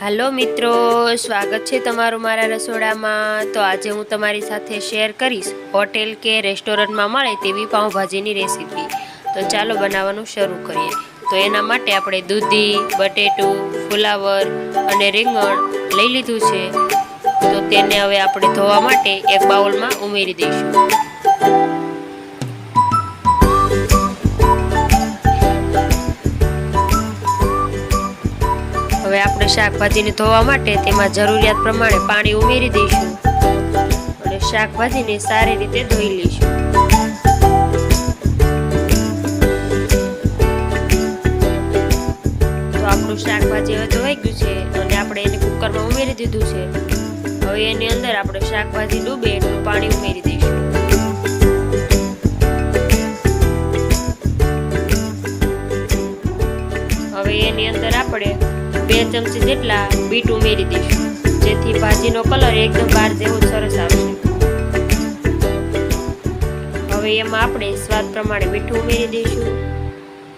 હાલો મિત્રો, સ્વાગત છે તમારું મારા રસોડામાં. તો આજે હું તમારી સાથે શેર કરીશ હોટેલ કે રેસ્ટોરન્ટમાં મળે તેવી પાઉંભાજીની રેસીપી. તો ચાલો બનાવવાનું શરૂ કરીએ. તો એના માટે આપણે દૂધી, બટેટું, ફુલાવર અને રીંગણ લઈ લીધું છે. તો તેને હવે આપણે ધોવા માટે એક બાઉલમાં ઉમેરી દઈશું. આપણે શાકભાજીને ધોવા માટે તેમાં જરૂરિયાત પ્રમાણે પાણી ઉમેરી દઈશું અને શાકભાજીને સારી રીતે ધોઈ લઈશું. તો આપણું શાકભાજી હવે ધોવાઈ ગયું છે અને આપણે એને કુકરમાં ઉમેરી દીધું છે. હવે એની અંદર આપણે શાકભાજી ડૂબે એટલું પાણી ઉમેરી દઈશું. હવે એની અંદર આપણે બે ચમચી જેટલા બીટ ઉમેરી દઈશું. જેથી ભાજીનો કલર એકદમ બાર જેવો સરસ આવશે. હવે એમાં આપણે સ્વાદ પ્રમાણે મીઠું ઉમેરી દઈશું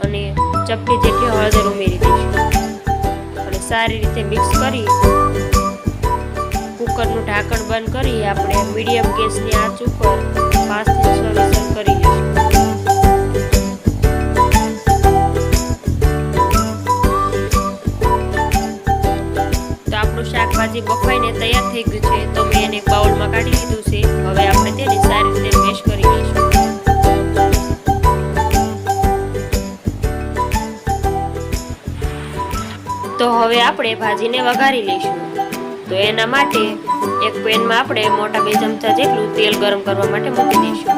અને ચપટી જેટલી હળદર ઉમેરી દઈશું. અને સારી રીતે મિક્સ કરી કુકરનું ઢાંકણ બંધ કરી આપણે મીડિયમ ગેસની આંચ ઉપર પાંચથી છ વિસલ કરી લઈશું. શાકભાજી બફાઈને તૈયાર થઈ ગયું છે, તો મેં એને બાઉલમાં કાઢી લીધું છે. હવે આપણે તેને સારી રીતે મેશ કરી લઈશું. તો હવે આપણે ભાજીને વઘારી લઈશું. તો એના માટે એક પેનમાં આપણે મોટા બે ચમચા જેટલું તેલ ગરમ કરવા માટે મૂકી દઈશું.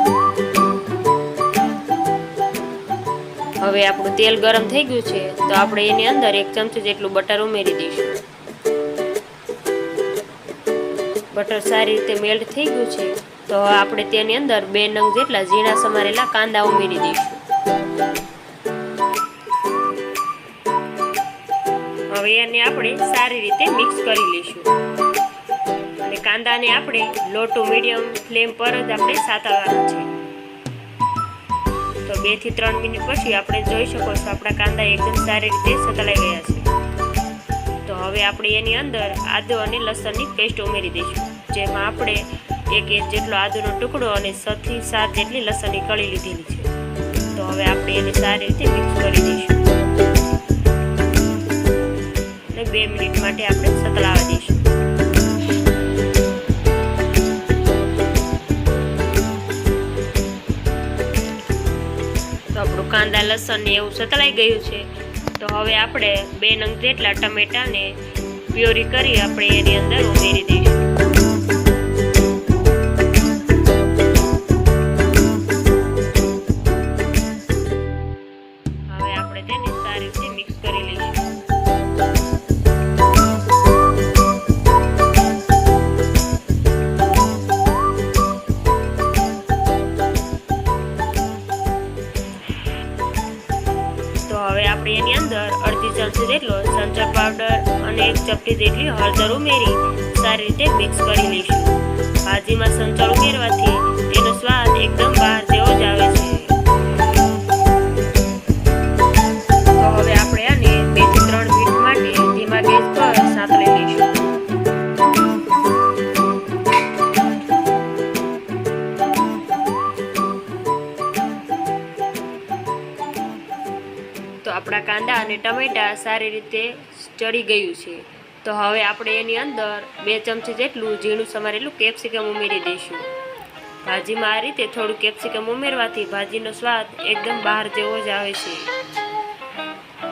હવે આપણું તેલ ગરમ થઈ ગયું છે, તો આપણે એની અંદર એક ચમચી જેટલું બટર ઉમેરી દઈશું. બટર સારી રીતે મેલ્ટ થઈ ગયું છે, તો આપણે તેની અંદર બે નંગ જેટલા ઝીણા સમારેલા કાંદા ઉમેરી દઈશું. હવે એને આપણે સારી રીતે મિક્સ કરી લઈશું. અને કાંદાને આપણે લો ટુ મીડિયમ ફ્લેમ પર જ આપણે સાતળવાના છે. તો બેથી ત્રણ મિનિટ પછી આપણે જોઈ શકો છો આપણા કાંદા એકદમ સારી રીતે સતળાઈ ગયા છે. તો હવે આપણે એની અંદર આદુ અને લસણની પેસ્ટ ઉમેરી દઈશું. જેમાં આપણે એક ઇંચ જેટલો આદુનો ટુકડો અને છથી સાત જેટલી લસણની કળી લીધેલી છે. તો હવે આપણે એને સારી રીતે મિક્સ કરી દઈશું. અને બે મિનિટ માટે આપણે સતળાવા દઈશું. આપણું કાંદા લસણ ને એવું સતળાઈ ગયું છે. તો હવે આપણે બે નંગ જેટલા ટમેટાને પ્યોરી કરી આપણે એની અંદર ઉમેરી દઈશું. જેટલો સંચર પાવડર અને એક ચપટી જેટલી હળદર ઉમેરી સારી રીતે મિક્સ કરી લઈશું. ભાજીમાં સંચળ ઉમેરવાથી તેનો સ્વાદ એકદમ બહાર તો આપણા કાંદા અને ટમેટા સારી રીતે ચડી ગયું છે. તો હવે આપણે એની અંદર બે ચમચી જેટલું ઝીણું સમારેલું કેપ્સિકમ ઉમેરી દઈશું. ભાજીમાં આ રીતે થોડું કેપ્સિકમ ઉમેરવાથી ભાજીનો સ્વાદ એકદમ બહાર જેવો જ આવે છે.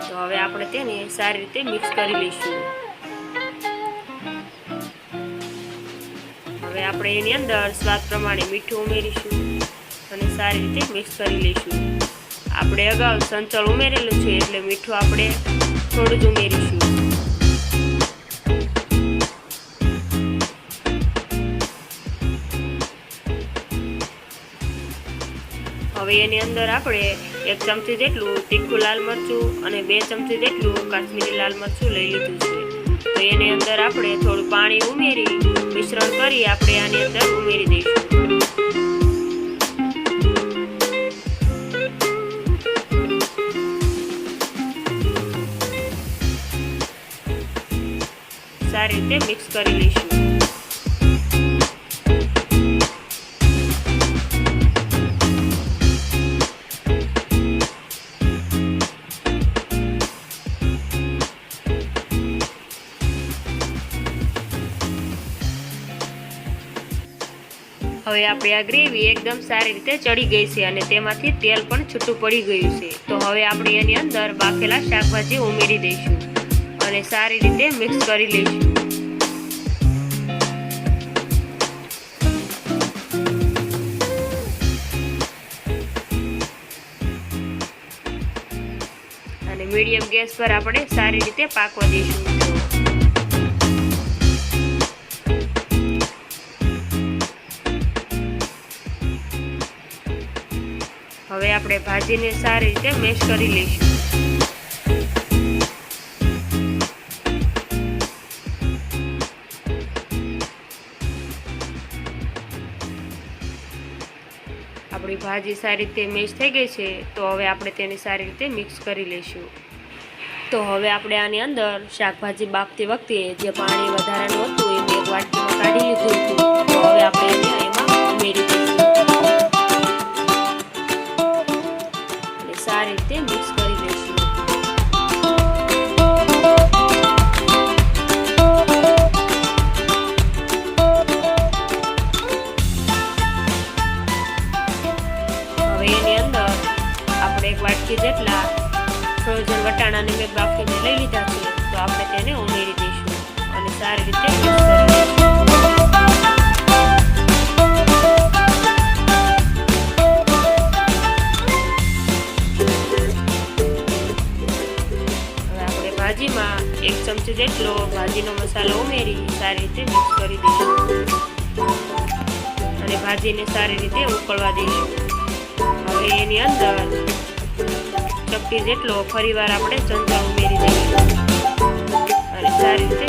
તો હવે આપણે તેને સારી રીતે મિક્સ કરી લઈશું. હવે આપણે એની અંદર સ્વાદ પ્રમાણે મીઠું ઉમેરીશું અને સારી રીતે મિક્સ કરી લઈશું. આપણે અગાઉ સંચળ ઉમેરેલું છે એટલે મીઠું આપણે થોડું જ ઉમેરીશું. હવે એની અંદર આપણે એક ચમચી જેટલું તીખું લાલ મરચું અને બે ચમચી જેટલું કાશ્મીરી લાલ મરચું લઈ લીધું છે. તો એની અંદર આપણે થોડું પાણી ઉમેરી મિશ્રણ કરી આપણે આની અંદર ઉમેરી દઈશું. સારી રીતે મિક્સ કરી લઈશું. હવે આપણી આ ગ્રેવી એકદમ સારી રીતે ચડી ગઈ છે અને તેમાંથી તેલ પણ છૂટું પડી ગયું છે. તો હવે આપણે એની અંદર બાફેલા શાકભાજી ઉમેરી દઈશું. અને સારી રીતે મિક્સ કરી લઈશું. અને મીડિયમ ગેસ પર આપણે સારી રીતે પાકવા દઈશું. હવે આપણે ભાજીને સારી રીતે મેશ કરી લઈશું. ભાજી સારી રીતે મેશ થઈ ગઈ છે, તો હવે આપણે તેને સારી રીતે મિક્સ કરી લઈશું. તો હવે આપણે આની અંદર શાકભાજી બાફતી વખતે જે પાણી વધારાનું હતું એ બે વાટકીમાં કાઢી લીધું હતું. તો હવે આપણે એમાં ઉમેરી જેટલો ભાજીનો મસાલો ઉમેરી સારી રીતે મિક્સ કરી દઈશું. અને ભાજીને સારી રીતે ઉકળવા દઈશું. હવે એની અંદર ચપટી જેટલો ફરીવાર આપણે ચંચા ઉમેરી દઈશું. અને સારી રીતે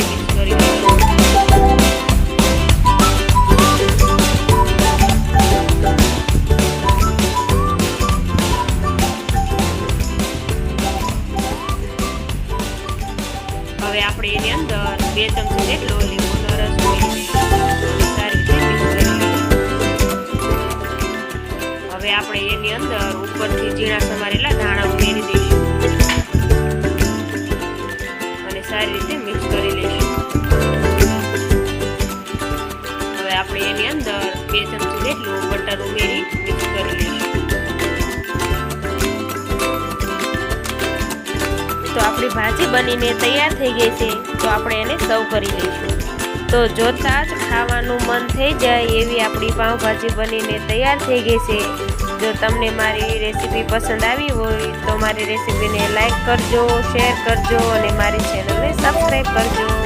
ઉપરથી ઝીણા સમારેલા ધાણા ઉમેરી દઈશું. અને સારી રીતે મિક્સ કરી લઈશું. હવે આપણે એની અંદર બે ચમચી જેટલું બટર ઉમેરી મિક્સ કરી લઈશું. તો આપણી ભાજી બનીને તૈયાર થઈ ગઈ છે, તો આપણે એને સર્વ કરી લઈશું. તો જોતાં જ ખાવાનું મન થઈ જાય એવી આપણી પાઉંભાજી બનીને તૈયાર થઈ ગઈ છે. જો તમને મારી રેસીપી પસંદ આવી હોય તો મારી રેસીપીને લાઈક કરજો, શેર કરજો અને મારી ચેનલને સબસ્ક્રાઈબ કરજો.